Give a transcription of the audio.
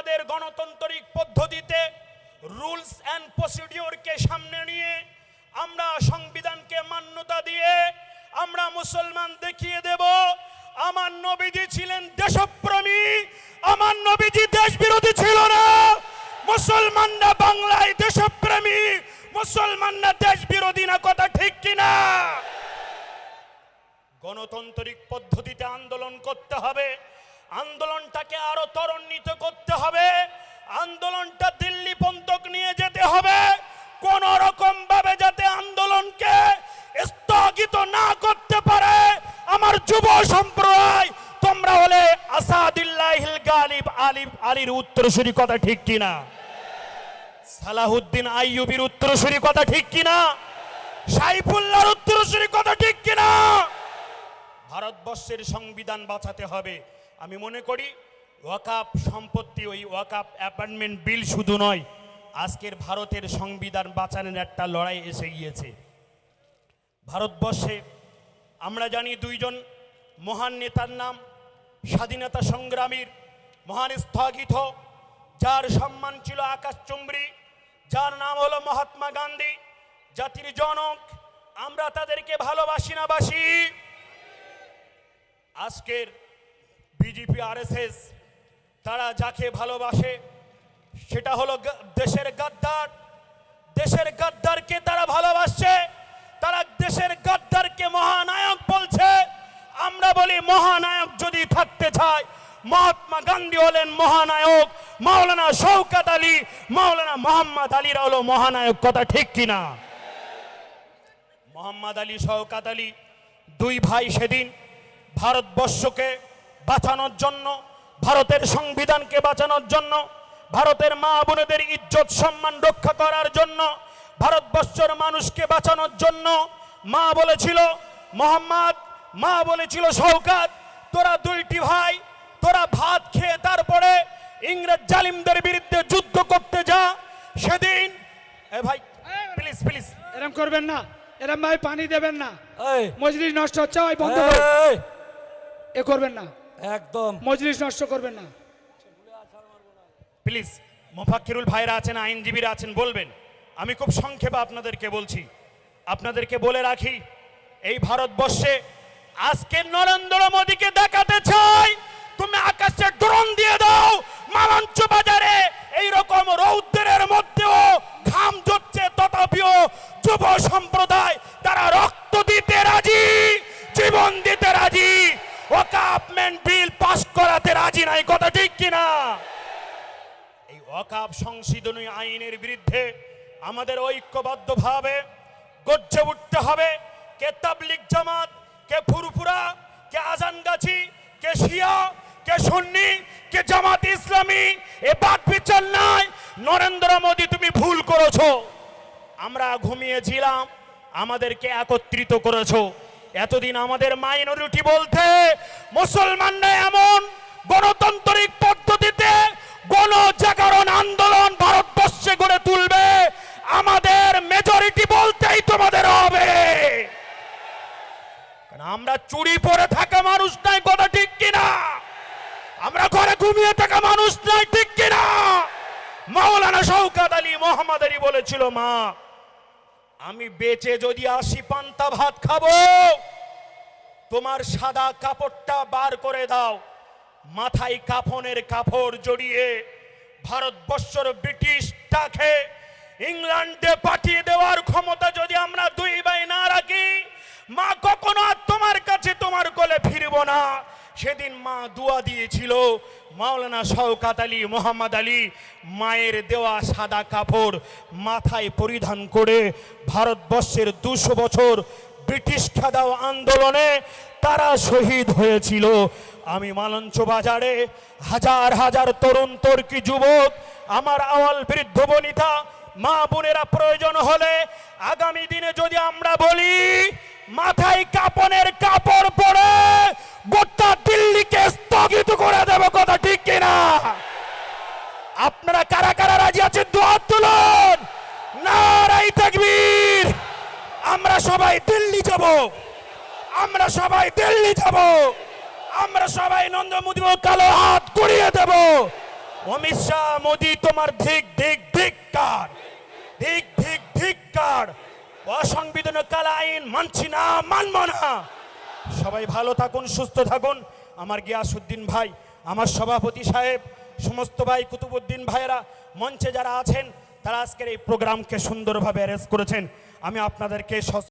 আমাদের গণতান্ত্রিক পদ্ধতিতে রুলস অ্যান্ড প্রসিডিওরকে সামনে নিয়ে আমরা সংবিধানকে মান্যতা দিয়ে আমরা মুসলমান দেখিয়ে দেব। আমার নবীজি ছিলেন দেশপ্রেমী, আমার নবীজি দেশ বিরোধী ছিল না। মুসলমানরা বাংলায় দেশপ্রেমী, মুসলমানরা দেশ বিরোধী না, কথা ঠিক কিনা? গণতান্ত্রিক পদ্ধতিতে আন্দোলন করতে হবে। আন্দোলনটাকে আরও ত্বরান্বিত করতে হবে। আন্দোলনটা দিল্লি পন্তক নিয়ে যেতে হবে। কোন রকম ভাবে যাতে আন্দোলনকে স্থগিত না করতে পারে আমার যুব সম্প্রদায়, তোমরা হলে আসাদুল্লাহিল গালিব আলিফ আলীর উত্তরসূরি কথা ঠিক কিনা? সালাহুদ্দিন আইয়ুবির উত্তরসূরি কথা ঠিক কিনা? সাইফুল্লাহর উত্তরসূরি কথা ঠিক কিনা? ভারতবর্ষের সংবিধান বাঁচাতে হবে। আমি মনে করি, ওয়াকাপ সম্পত্তি, ওই ওয়াকাপ অ্যাপার্টমেন্ট বিল শুধু নয়, আজকের ভারতের সংবিধান বাঁচানোর একটা লড়াই এসে গিয়েছে। ভারতবর্ষে আমরা জানি দুইজন মহান নেতার নাম, স্বাধীনতা সংগ্রামীর মহান স্থগিত, যার সম্মান ছিল আকাশচুম্বী যার নাম হলো মহাত্মা গান্ধী, জাতির জনক, আমরা তাদেরকে ভালোবাসি না বাসি। আজকের বিজেপি আরএসএস তারা যাকে ভালোবাসে, সেটা হলো দেশের গাদ্দার। দেশের গাদ্দারকে তারা ভালোবাসছে, তারা দেশের গাদ্দারকে মহানায়ক বলছে। আমরা বলি, মহানায়ক যদি থাকতে চায়, মহাত্মা গান্ধী হলেন মহানায়ক, মাওলানা শৌকাত আলী, মাওলানা মোহাম্মদ আলীরা হলো মহানায়ক, কথা ঠিক কিনা? মোহাম্মদ আলী, শওকাত আলী, দুই ভাই সেদিন ভারতবর্ষকে বাঁচানোর জন্য ভারতের সংবিধানকে বাঁচানোর জন্য ভারতের মা বোনেদের ইজ্জত সম্মান রক্ষা করার জন্য ভারতবর্ষের মানুষকে বাঁচানোর জন্য মা বলেছিল মোহাম্মদ মা বলেছিল শওকাত তোরা দুইটি ভাই তোরা ভাত খেয়ে তারপরে ইংরেজ জালিমদের বিরুদ্ধে যুদ্ধ করতে যা সেদিন এ ভাই প্লিজ প্লিজ এরম করবেন না এরম ভাই পানি দেবেন না। মজলিস নষ্ট হচ্ছে ওই বন্ধ এ করবেন না। একদম। মজলিস নষ্ট করবেন না। প্লিজ মোফাক্কিরুল ভাইরা আছেন আইনজীবীরা আছেন বলবেন। আমি খুব সংক্ষেপে আপনাদেরকে বলছি। আপনাদেরকে বলে রাখি এই ভারতবর্ষে আজকে নরেন্দ্র মোদীকে দেখাতে চাই। তুমি আকাশে ড্রোন দিয়ে দাও মালঞ্চ বাজারে। এই রকম রৌদ্রের মধ্যেও ঘাম জড়ছে তথাপিও যুব সম্প্রদায় ওকাপমেন্ট বিল পাস করাতে রাজি নাই, কথা ঠিক কিনা? এই ওয়াকাব সংশোধনী আইনের বিরুদ্ধে আমাদের ঐক্যবদ্ধভাবে গর্জে উঠতে হবে। কে তাবলিক জামাত, কে ফুরফুরা, কে আজানগাছি, কে শিয়া, কে সুন্নি, কে জামাত ইসলামী, এ বাদ বিচার নাই। নরেন্দ্র মোদী, তুমি ভুল করেছ। আমরা ঘুমিয়েছিলাম, আমাদেরকে একত্রিত করেছ। এতদিন আমাদের মাইনরিটি বলতে, মুসলমানরা এমন গণতান্ত্রিক পদ্ধতিতে গণজাগরণ আন্দোলন ভারতবর্ষে গড়ে তুলবে, আমাদের মেজরিটি বলতেই তোমাদের হবে। আমরা চুরি পরে থাকা মানুষ নাই কথা ঠিক কিনা? আমরা ঘরে ঘুমিয়ে থাকা মানুষ নাই ঠিক কিনা? মাওলানা শৌকাত আলী মোহাম্মদ আলী বলেছিল, মা আমি বেঁচে যদি আসি পান্তা ভাত খাব, তোমার সাদা কাপড়টা বার করে দাও। মাথায় কাফনের কাপড় জড়িয়ে ভারতবর্ষর ব্রিটিশটাকে ইংল্যান্ডে পাঠিয়ে দেওয়ার ক্ষমতা যদি আমরা দুই ভাই না রাখি, মা কখনো তোমার কাছে তোমার কোলে ফিরব না। সেদিন মা দুয়া দিয়েছিল, মাওলানা শওকাত আলী মোহাম্মদ আলী মায়ের দেওয়া সাদা কাপড় মাথায় পরিধান করে ভারতবর্ষের দুশো বছর ব্রিটিশ খেদাও আন্দোলনে তারা শহীদ হয়েছিল। আমি মালঞ্চ বাজারে হাজার হাজার তরুণ তর্কি যুবক, আমার আওয়াল বৃদ্ধ বনিতা, মা বোনেরা প্রয়োজন হলে আগামী দিনে যদি আমরা বলি, মাথায় কাপনের কাপড় পরে গোটা দিল্লিকে স্থগিত করে দেব কথা ঠিক কিনা? আপনারা কারা কারা রাজি আছেন? দুহাত তুলুন। নারাই তাকবীর। আমরা সবাই দিল্লি যাব। আমরা সবাই দিল্লি যাব। আমরা সবাই নরেন্দ্র মোদী কালো হাত করিয়ে দেব। অমিত শাহ, মোদি, তোমার ধিক ধিক ধিক্কার ধিক ধিক ধিক্কার অসংবিধান কালা আইন মানছি না, মানব না। সবাই ভালো থাকুন, সুস্থ থাকুন। আমার গিয়াসুদ্দিন ভাই, আমার সভাপতি সাহেব, সমস্ত ভাই কুতুবুদ্দিন ভাইয়েরা, মঞ্চে যারা আছেন, তারা আজকের এই প্রোগ্রামকে সুন্দরভাবে অ্যারেঞ্জ করেছেন। আমি আপনাদেরকে